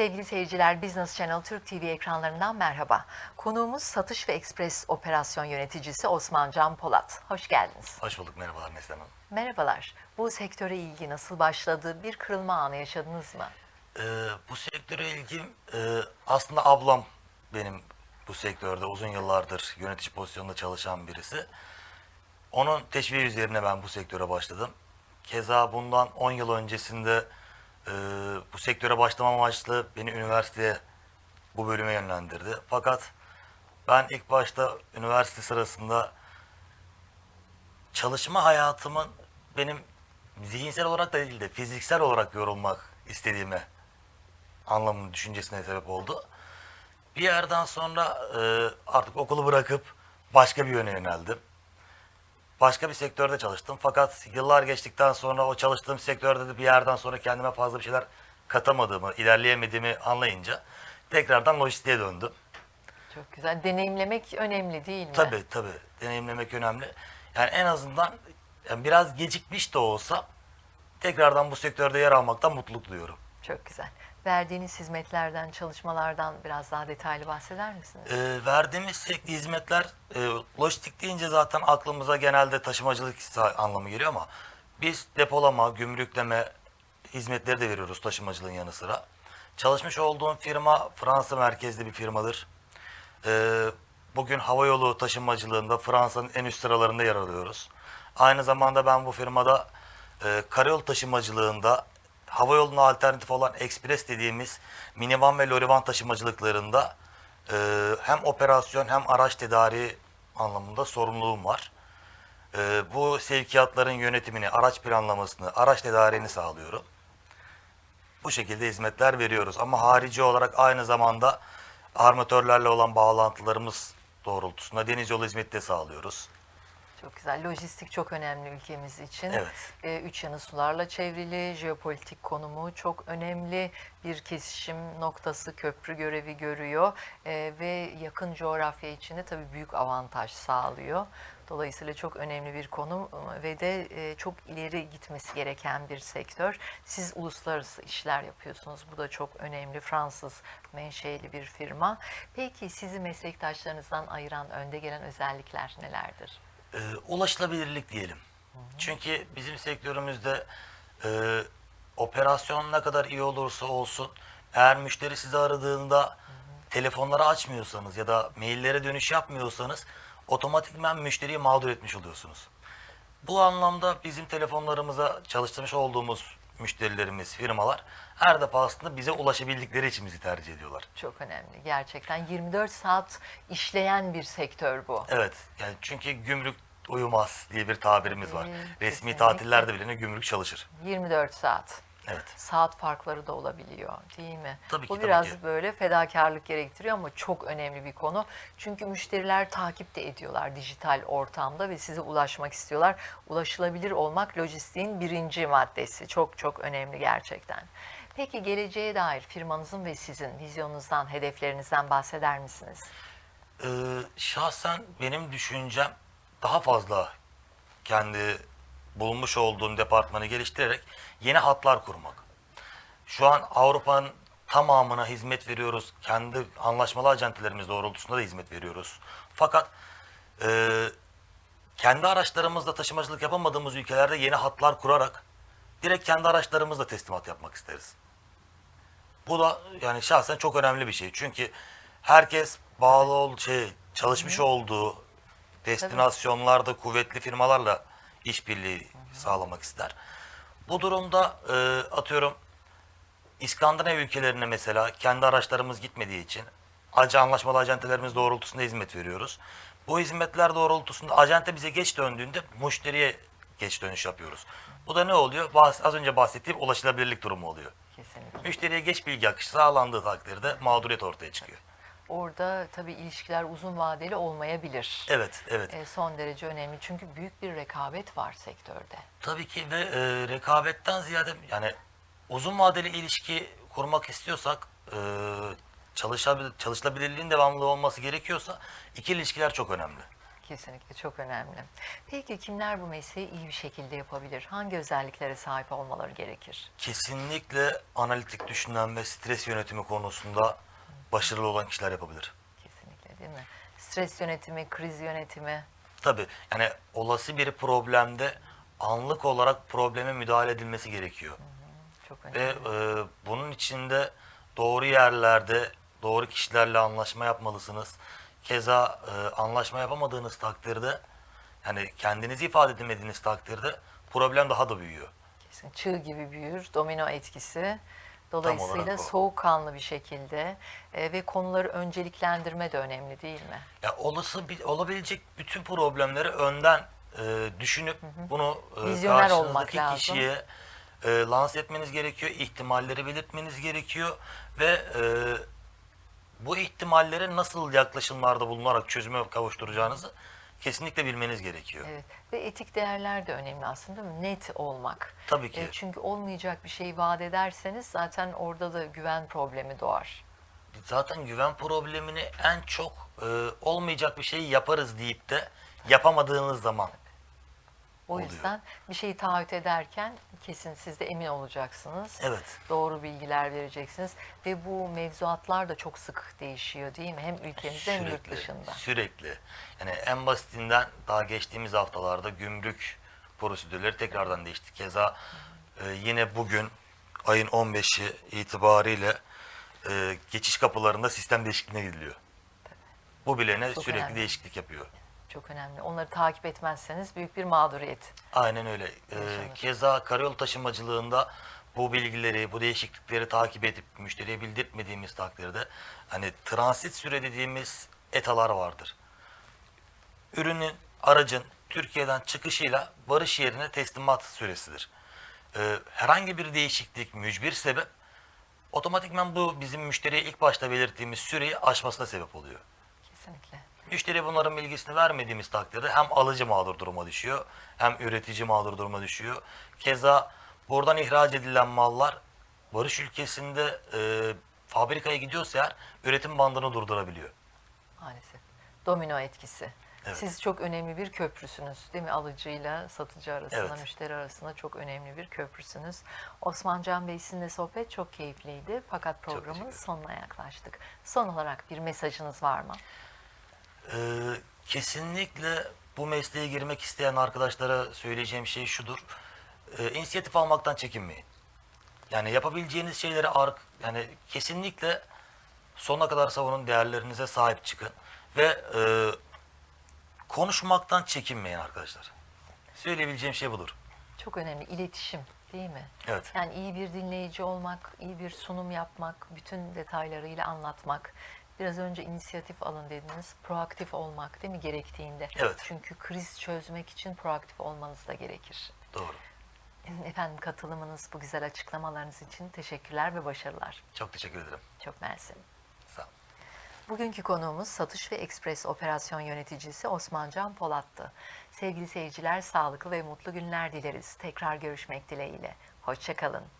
Sevgili seyirciler, Business Channel Türk TV ekranlarından merhaba. Konuğumuz satış ve ekspres operasyon yöneticisi Osman Can Polat. Hoş geldiniz. Hoş bulduk merhabalar Neslihan Hanım. Merhabalar. Bu sektöre ilgi nasıl başladı? Bir kırılma anı yaşadınız mı? Ee, bu sektöre ilgim e, aslında ablam benim bu sektörde uzun yıllardır yönetici pozisyonunda çalışan birisi. Onun teşviği üzerine ben bu sektöre başladım. Keza bundan 10 yıl öncesinde e, bu sektöre başlamam amaçlı beni üniversiteye bu bölüme yönlendirdi. Fakat ben ilk başta üniversite sırasında çalışma hayatımın benim zihinsel olarak da değil de fiziksel olarak yorulmak istediğime anlamının düşüncesine sebep oldu. Bir yerden sonra e, artık okulu bırakıp başka bir yöne yöneldim. Başka bir sektörde çalıştım. Fakat yıllar geçtikten sonra o çalıştığım sektörde de bir yerden sonra kendime fazla bir şeyler katamadığımı, ilerleyemediğimi anlayınca tekrardan lojistiğe döndüm. Çok güzel. Deneyimlemek önemli değil mi? Tabii tabii. Deneyimlemek önemli. Yani en azından yani biraz gecikmiş de olsa tekrardan bu sektörde yer almaktan mutluluk duyuyorum. Çok güzel. Verdiğiniz hizmetlerden, çalışmalardan biraz daha detaylı bahseder misiniz? Ee, verdiğimiz sürekli hizmetler, e, lojistik deyince zaten aklımıza genelde taşımacılık anlamı geliyor ama biz depolama, gümrükleme hizmetleri de veriyoruz taşımacılığın yanı sıra. Çalışmış olduğum firma Fransa merkezli bir firmadır. Ee, bugün havayolu taşımacılığında Fransa'nın en üst sıralarında yer alıyoruz. Aynı zamanda ben bu firmada e, karayolu taşımacılığında havayoluna alternatif olan ekspres dediğimiz minivan ve lorivan taşımacılıklarında e, hem operasyon hem araç tedariği anlamında sorumluluğum var. E, bu sevkiyatların yönetimini, araç planlamasını, araç tedariğini sağlıyorum. Bu şekilde hizmetler veriyoruz ama harici olarak aynı zamanda armatörlerle olan bağlantılarımız doğrultusunda deniz yolu hizmeti de sağlıyoruz. Çok güzel. Lojistik çok önemli ülkemiz için. Evet. Ee, üç yanı sularla çevrili, jeopolitik konumu çok önemli bir kesişim noktası, köprü görevi görüyor Ee, ve yakın coğrafya için de tabii büyük avantaj sağlıyor. Dolayısıyla çok önemli bir konu ve de e, çok ileri gitmesi gereken bir sektör. Siz uluslararası işler yapıyorsunuz. Bu da çok önemli. Fransız menşeli bir firma. Peki sizi meslektaşlarınızdan ayıran önde gelen özellikler nelerdir? E, ulaşılabilirlik diyelim. Çünkü bizim sektörümüzde e, operasyon ne kadar iyi olursa olsun eğer müşteri sizi aradığında telefonları açmıyorsanız ya da maillere dönüş yapmıyorsanız otomatikman müşteriyi mağdur etmiş oluyorsunuz. Bu anlamda bizim telefonlarımıza çalıştırmış olduğumuz müşterilerimiz, firmalar her defasında bize ulaşabildikleri için bizi tercih ediyorlar. Çok önemli. Gerçekten 24 saat işleyen bir sektör bu. Evet. Yani çünkü gümrük uyumaz diye bir tabirimiz var. Resmi kesinlikle. tatillerde bile gümrük çalışır. 24 saat. Evet. Saat farkları da olabiliyor değil mi? Tabii ki, Bu tabii biraz ki. böyle fedakarlık gerektiriyor ama çok önemli bir konu. Çünkü müşteriler takip de ediyorlar dijital ortamda ve size ulaşmak istiyorlar. Ulaşılabilir olmak lojistiğin birinci maddesi. Çok çok önemli gerçekten. Peki geleceğe dair firmanızın ve sizin vizyonunuzdan, hedeflerinizden bahseder misiniz? Ee, şahsen benim düşüncem daha fazla kendi bulunmuş olduğum departmanı geliştirerek yeni hatlar kurmak. Şu an Avrupa'nın tamamına hizmet veriyoruz. Kendi anlaşmalı acentelerimiz doğrultusunda da hizmet veriyoruz. Fakat e, kendi araçlarımızla taşımacılık yapamadığımız ülkelerde yeni hatlar kurarak direkt kendi araçlarımızla teslimat yapmak isteriz. Bu da yani şahsen çok önemli bir şey. Çünkü herkes bağlı ol şey çalışmış olduğu destinasyonlarda kuvvetli firmalarla işbirliği sağlamak ister. Bu durumda e, atıyorum İskandinav ülkelerine mesela kendi araçlarımız gitmediği için acı anlaşmalı acentelerimiz doğrultusunda hizmet veriyoruz. Bu hizmetler doğrultusunda acente bize geç döndüğünde müşteriye geç dönüş yapıyoruz. Bu da ne oluyor? Bahs- Az önce bahsettiğim ulaşılabilirlik durumu oluyor. Kesinlikle. Müşteriye geç bilgi akışı sağlandığı takdirde mağduriyet ortaya çıkıyor. Orada tabii ilişkiler uzun vadeli olmayabilir. Evet, evet. E, son derece önemli çünkü büyük bir rekabet var sektörde. Tabii ki ve e, rekabetten ziyade yani uzun vadeli ilişki kurmak istiyorsak e, çalışabil, çalışılabilirliğin devamlı olması gerekiyorsa ikili ilişkiler çok önemli. Kesinlikle çok önemli. Peki kimler bu mesleği iyi bir şekilde yapabilir? Hangi özelliklere sahip olmaları gerekir? Kesinlikle analitik düşünen ve stres yönetimi konusunda başarılı olan kişiler yapabilir. Kesinlikle değil mi? Stres yönetimi, kriz yönetimi. Tabii yani olası bir problemde anlık olarak probleme müdahale edilmesi gerekiyor. Çok Ve önemli. e, bunun içinde doğru yerlerde doğru kişilerle anlaşma yapmalısınız. Keza e, anlaşma yapamadığınız takdirde yani kendinizi ifade edemediğiniz takdirde problem daha da büyüyor. Kesin. Çığ gibi büyür, domino etkisi. Dolayısıyla soğukkanlı bir şekilde e, ve konuları önceliklendirme de önemli değil mi? Ya olası olabilecek bütün problemleri önden e, düşünüp bunu e, Vizyoner olmak karşınızdaki lazım. kişiye e, lanse etmeniz gerekiyor, ihtimalleri belirtmeniz gerekiyor ve e, bu ihtimallere nasıl yaklaşımlarda bulunarak çözüme kavuşturacağınızı kesinlikle bilmeniz gerekiyor. Evet. Ve etik değerler de önemli aslında değil mi? Net olmak. Tabii ki. E, çünkü olmayacak bir şeyi vaat ederseniz zaten orada da güven problemi doğar. Zaten güven problemini en çok e, olmayacak bir şeyi yaparız deyip de yapamadığınız zaman O Oluyor. yüzden bir şeyi taahhüt ederken kesin siz de emin olacaksınız. Evet. Doğru bilgiler vereceksiniz. Ve bu mevzuatlar da çok sık değişiyor değil mi? Hem ülkemizde hem yurt dışında. Sürekli. Yani en basitinden daha geçtiğimiz haftalarda gümrük prosedürleri tekrardan değişti. Keza e, yine bugün ayın 15'i itibariyle e, geçiş kapılarında sistem değişikliğine gidiliyor. Bu bile ne Çok sürekli önemli. değişiklik yapıyor. Çok önemli. Onları takip etmezseniz büyük bir mağduriyet. Aynen öyle. Ee, keza karayolu taşımacılığında bu bilgileri, bu değişiklikleri takip edip müşteriye bildirtmediğimiz takdirde hani transit süre dediğimiz etalar vardır. Ürünün, aracın Türkiye'den çıkışıyla varış yerine teslimat süresidir. Ee, herhangi bir değişiklik, mücbir sebep otomatikman bu bizim müşteriye ilk başta belirttiğimiz süreyi aşmasına sebep oluyor. Kesinlikle. Müşteriye bunların bilgisini vermediğimiz takdirde hem alıcı mağdur duruma düşüyor hem üretici mağdur duruma düşüyor. Keza buradan ihraç edilen mallar varış ülkesinde e, fabrikaya gidiyorsa eğer üretim bandını durdurabiliyor. Maalesef. Domino etkisi. Evet. Siz çok önemli bir köprüsünüz değil mi? Alıcıyla satıcı arasında, Evet. müşteri arasında çok önemli bir köprüsünüz. Osman Can Bey sizinle sohbet çok keyifliydi. Fakat programın sonuna yaklaştık. Son olarak bir mesajınız var mı? Ee, kesinlikle bu mesleğe girmek isteyen arkadaşlara söyleyeceğim şey şudur. Ee, inisiyatif almaktan çekinmeyin. Yani yapabileceğiniz şeyleri ark, yani kesinlikle sonuna kadar savunun değerlerinize sahip çıkın ve e, konuşmaktan çekinmeyin arkadaşlar. Söyleyebileceğim şey budur. Çok önemli iletişim değil mi? Evet. Yani iyi bir dinleyici olmak, iyi bir sunum yapmak, bütün detaylarıyla anlatmak. Biraz önce inisiyatif alın dediniz. Proaktif olmak değil mi gerektiğinde? Evet. Çünkü kriz çözmek için proaktif olmanız da gerekir. Doğru. Efendim katılımınız, bu güzel açıklamalarınız için teşekkürler ve başarılar. Çok teşekkür ederim. Çok mersi. Sağ olun. Bugünkü konuğumuz satış ve ekspres operasyon yöneticisi Osman Can Polat'tı. Sevgili seyirciler sağlıklı ve mutlu günler dileriz. Tekrar görüşmek dileğiyle. Hoşçakalın.